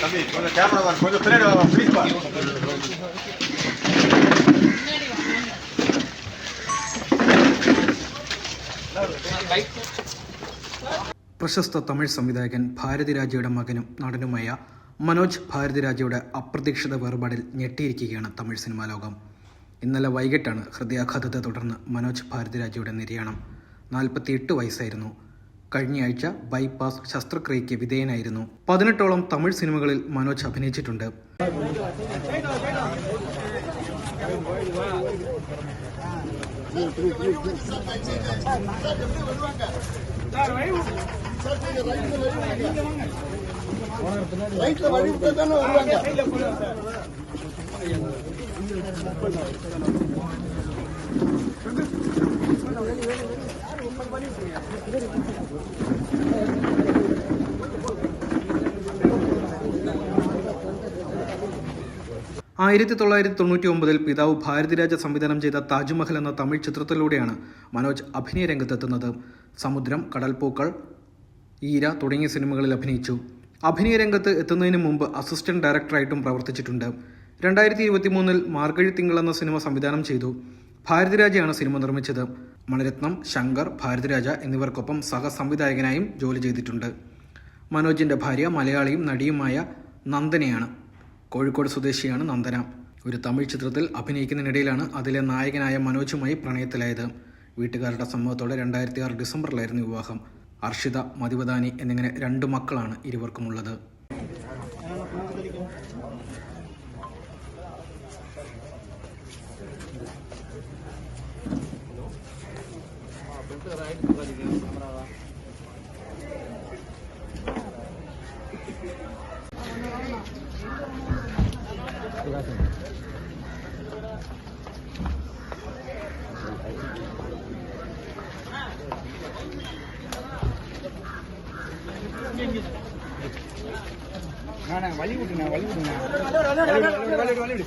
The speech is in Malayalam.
தம்பி கொஞ்சம் கேமரா கொஞ்சம் பின்னாடி வாங்க ப்ளீஸ் பா പ്രശസ്ത തമിഴ് സംവിധായകൻ ഭാരതിരാജയുടെ മകനും നടനുമായ മനോജ് ഭാരതിരാജയുടെ അപ്രതീക്ഷിത വേർപാടിൽ ഞെട്ടിയിരിക്കുകയാണ് തമിഴ് സിനിമാ ലോകം ഇന്നലെ വൈകിട്ടാണ് ഹൃദയാഘാതത്തെ തുടർന്ന് മനോജ് ഭാരതിരാജയുടെ നിര്യാണം നാൽപ്പത്തിയെട്ട് വയസ്സായിരുന്നു കഴിഞ്ഞയാഴ്ച ബൈപ്പാസ് ശസ്ത്രക്രിയയ്ക്ക് വിധേയനായിരുന്നു. പതിനെട്ടോളം തമിഴ് സിനിമകളിൽ മനോജ് അഭിനയിച്ചിട്ടുണ്ട്. ആയിരത്തി തൊള്ളായിരത്തി തൊണ്ണൂറ്റി ഒമ്പതിൽ പിതാവ് ഭാരതിരാജ സംവിധാനം ചെയ്ത താജ്മഹൽ എന്ന തമിഴ് ചിത്രത്തിലൂടെയാണ് മനോജ് അഭിനയ രംഗത്തെത്തുന്നത്. സമുദ്രം കടൽപ്പൂക്കൾ ഈര തുടങ്ങിയ സിനിമകളിൽ അഭിനയിച്ചു. അഭിനയ രംഗത്ത് എത്തുന്നതിന് മുമ്പ് അസിസ്റ്റന്റ് ഡയറക്ടറായിട്ടും പ്രവർത്തിച്ചിട്ടുണ്ട്. രണ്ടായിരത്തി ഇരുപത്തി മൂന്നിൽ മാർഗഴി തിങ്കൾ എന്ന സിനിമ സംവിധാനം ചെയ്തു. ഭാരതിരാജയാണ് സിനിമ നിർമ്മിച്ചത്. മണിരത്നം ശങ്കർ ഭാരതിരാജ എന്നിവർക്കൊപ്പം സഹസംവിധായകനായും ജോലി ചെയ്തിട്ടുണ്ട്. മനോജിന്റെ ഭാര്യ മലയാളിയും നടിയുമായ നന്ദനയാണ്. കോഴിക്കോട് സ്വദേശിയാണ് നന്ദന. ഒരു തമിഴ് ചിത്രത്തിൽ അഭിനയിക്കുന്നതിനിടയിലാണ് അതിലെ നായകനായ മനോജുമായി പ്രണയത്തിലായത്. വീട്ടുകാരുടെ സമ്മതത്തോടെ രണ്ടായിരത്തി ആറ് ഡിസംബറിലായിരുന്നു വിവാഹം. അർഷിത മതിവദാനി എന്നിങ്ങനെ രണ്ട് മക്കളാണ് ഇരുവർക്കുമുള്ളത്. Thank you. வழி விட்டுங்க வழி விட்டுங்க வழி விடு